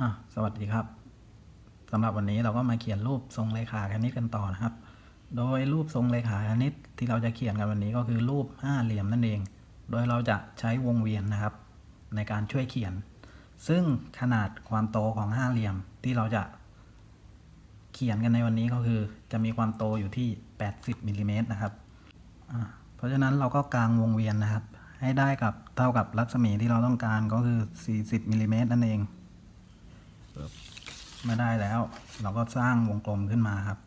อะสวัสดีครับสำหรับวันนี้เราก็มาเขียนรูปทรงเรขาคณิตกันต่อนะครับ โดยรูปทรงเรขาคณิตที่เราจะเขียนกันวันนี้ก็คือรูปห้าเหลี่ยมนั่นเอง โดยเราจะใช้วงเวียนนะครับ ในการช่วยเขียน ซึ่งขนาดความโตของห้าเหลี่ยมที่เราจะเขียนกันในวันนี้ก็คือ จะมีความโตอยู่ที่ 80มิลลิเมตรนะครับเพราะฉะนั้นเราก็กางวงเวียนนะครับ ให้ได้กับเท่ากับรัศมีที่เราต้องการก็คือ 40มิลลิเมตรนั่นเอง เมื่อได้แล้ว เราก็สร้างวงกลมขึ้นมาครับ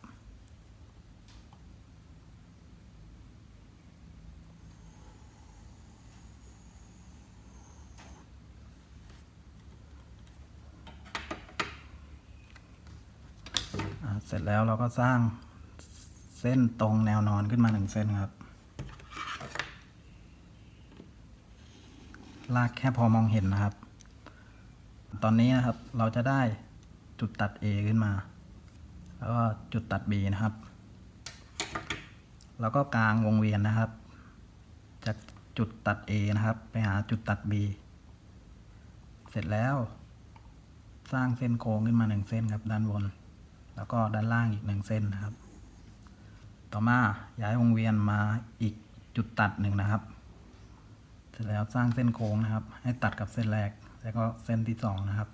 เสร็จแล้วเราก็สร้างเส้นตรงแนวนอนขึ้นมาหนึ่งเส้นครับ ลากแค่พอมองเห็นนะครับ ตอนนี้นะครับเราจะได้จุดตัด A ขึ้นมา แล้วก็จุดตัด B นะครับ แล้วก็กลางวงเวียนนะครับ จากจุดตัด A นะครับ ไปหาจุดตัด B เสร็จแล้วสร้างเส้นโค้งขึ้นมาหนึ่งเส้นครับด้านบน แล้วก็ด้านล่างอีกหนึ่งเส้นนะครับ ต่อมาย้ายวงเวียนมาอีกจุดตัดหนึ่งนะครับ เสร็จแล้วสร้างเส้นโค้งนะครับ ให้ตัดกับเส้นแรก แล้วก็เส้นที่สองนะครับ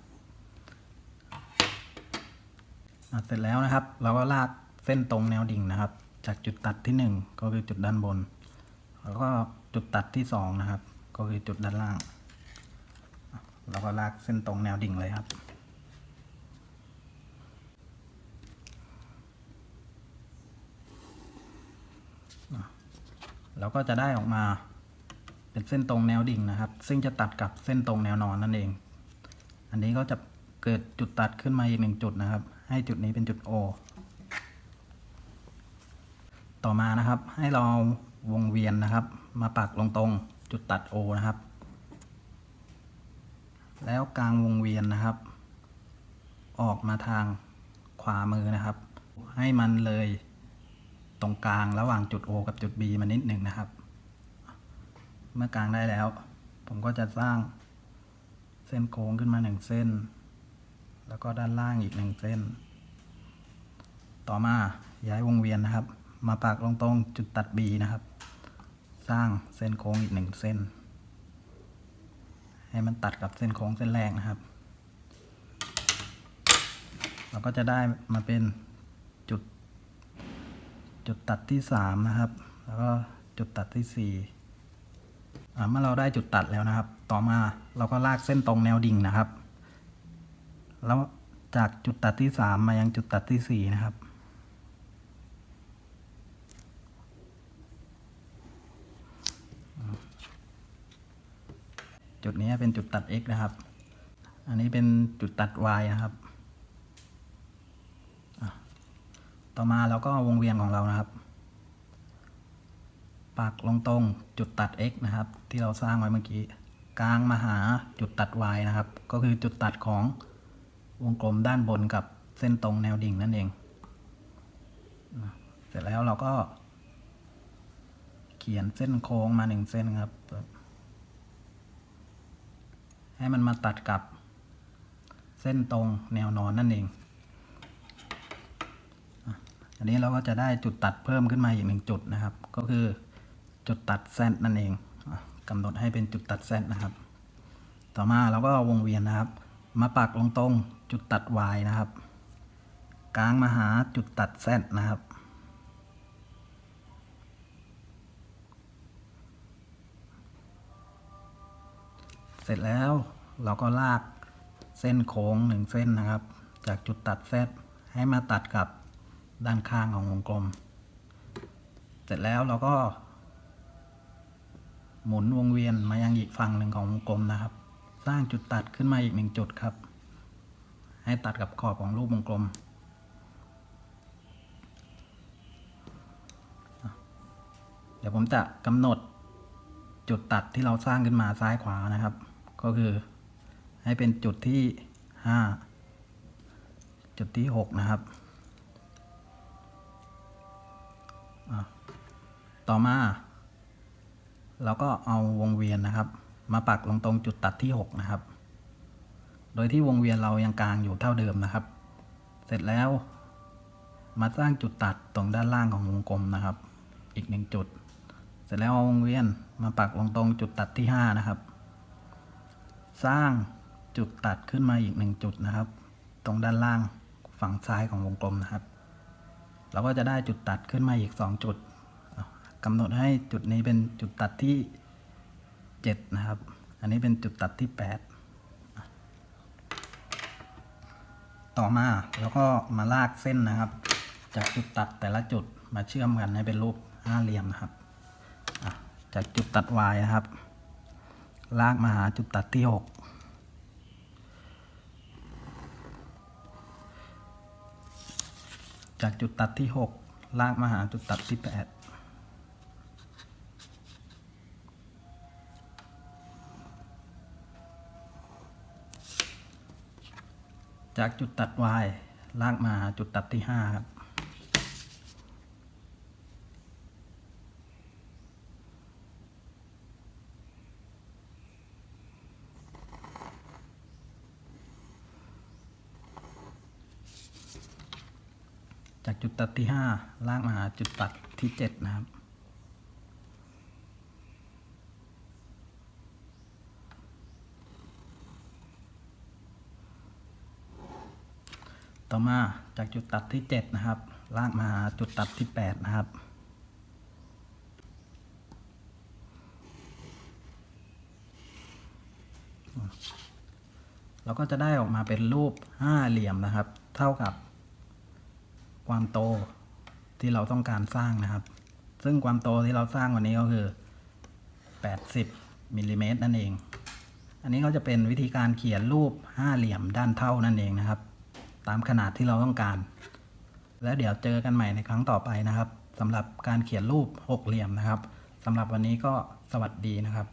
เสร็จแล้วนะครับ เราก็ลากเส้นตรงแนวดิ่งนะครับ จากจุดตัดที่หนึ่งก็คือจุดด้านบน แล้วก็จุดตัดที่สองนะครับ ก็คือจุดด้านล่าง เราก็ลากเส้นตรงแนวดิ่งเลยครับ เราก็จะได้ออกมา เป็นเส้นตรงแนวดิ่งนะครับ ซึ่งจะตัดกับเส้นตรงแนวนอนนั่นเอง อันนี้ก็จะเกิดจุดตัดขึ้นมาอีกหนึ่งจุดนะครับ ให้จุดนี้เป็นจุด O ต่อมานะครับ ให้เราวงเวียนนะครับ มาปักลงตรงจุดตัด O นะครับ แล้วกลางวงเวียนนะครับ ออกมาทางขวามือนะครับ ให้มันเลยตรงกลางระหว่างจุด O กับจุด B มานิดหนึ่งนะครับ เมื่อกลางได้แล้ว ผมก็จะสร้างเส้นโค้งขึ้นมาหนึ่งเส้น แล้วก็ด้านล่างอีกหนึ่งเส้น ต่อมาย้ายวงเวียนนะครับ มาปักลงตรงจุดตัด B นะครับ สร้างเส้นโค้งอีกหนึ่งเส้น ให้มันตัดกับเส้นโค้งเส้นแรกนะครับ เราก็จะได้มาเป็นจุด จุดตัดที่สามนะครับ แล้วก็จุดตัดที่สี่ เมื่อเราได้จุดตัดแล้วนะครับ ต่อมาเราก็ลากเส้นตรงแนวดิ่งนะครับ แล้วจากจุดตัดที่สามมายังจุดตัดที่สี่นะครับ จุดนี้เป็นจุดตัด x นะครับ อันนี้เป็นจุดตัด y นะครับ ต่อมาเราก็วงเวียนของเรานะครับ ปักลงตรงจุดตัด x นะครับ ที่เราสร้างไว้เมื่อกี้กลางมาหาจุดตัด y นะครับ ก็คือจุดตัดของวงกลมด้านบนกับเส้นตรงแนวดิ่งนั่นเอง เสร็จแล้วเราก็ เขียนเส้นโค้งมาหนึ่งเส้นครับ ให้มันมาตัดกับเส้นตรงแนวนอนนั่นเอง อันนี้เราก็จะได้จุดตัดเพิ่มขึ้นมาอีกหนึ่งจุดนะครับ ก็คือ จุดตัดแซดนั่นเองกำหนดให้เป็นจุดตัดแซดนนะครับ ต่อมาเราก็เอาวงเวียนนะครับ มาปักลงตรงจุดตัด y นะครับ กลางมาหาจุดตัด z นนะครับเสร็จแล้วเราก็ลากเส้นโค้งหนึ่งเส้นนะครับ จากจุดตัด z ให้มาตัดกับด้านข้างของวงกลม เสร็จแล้วเราก็ หมุนวงเวียนมายังอีกฝั่งหนึ่งของวงกลมนะครับ สร้างจุดตัดขึ้นมาอีกหนึ่งจุดครับ ให้ตัดกับขอบของรูปวงกลม เดี๋ยวผมจะกำหนดจุดตัดที่เราสร้างขึ้นมาซ้ายขวานะครับ ก็คือให้เป็นจุดที่ห้าจุดที่หกนะครับต่อมา เราก็เอาวงเวียนนะครับ มาปักลงตรงจุดตัดที่ 6 นะครับ โดยที่วงเวียนเรายังกลางอยู่เท่าเดิมนะครับ เสร็จแล้ว มาสร้างจุดตัดตรงด้านล่างของวงกลมนะครับ อีกหนึ่งจุด เสร็จแล้วเอาวงเวียนมาปักลงตรงจุดตัดที่ห้านะครับ สร้างจุดตัดขึ้นมาอีกหนึ่งจุดนะครับ ตรงด้านล่างฝั่งซ้ายของวงกลมนะครับ เราก็จะได้จุดตัดขึ้นมาอีกสองจุด กำหนดให้จุดนี้เป็นจุดตัดที่เจ็ดนะครับ อันนี้เป็นจุดตัดที่แปดต่อมาแล้วก็มาลากเส้นนะครับ จากจุดตัดแต่ละจุดมาเชื่อมกันให้เป็นรูปห้าเหลี่ยมนะครับ จากจุดตัด Y นะครับ ลากมาหาจุดตัดที่หกจากจุดตัดที่ 6 ลากมาหาจุดตัดที่ 8 จากจุดตัด Y ลากมาจุดตัดที่ 5 ครับ จากจุดตัดที่ 5 ลากมาหาจุดตัดที่ 7 นะครับ ต่อมาจากจุดตัดที่ 7 นะครับ ลากมาจุดตัดที่ 8 นะครับ เราก็จะได้ออกมาเป็นรูปห้าเหลี่ยมนะครับ เท่ากับความโตที่เราต้องการสร้างนะครับ ซึ่งความโตที่เราสร้างวันนี้ก็คือ 80มิลลิเมตรนั่นเอง อันนี้ก็จะเป็นวิธีการเขียนรูปห้าเหลี่ยมด้านเท่านั่นเองนะครับ ตามขนาดที่เราต้องการ แล้วเดี๋ยวเจอกันใหม่ในครั้งต่อไปนะครับสำหรับการเขียนรูปหกเหลี่ยมนะครับสำหรับวันนี้ก็สวัสดีนะครับ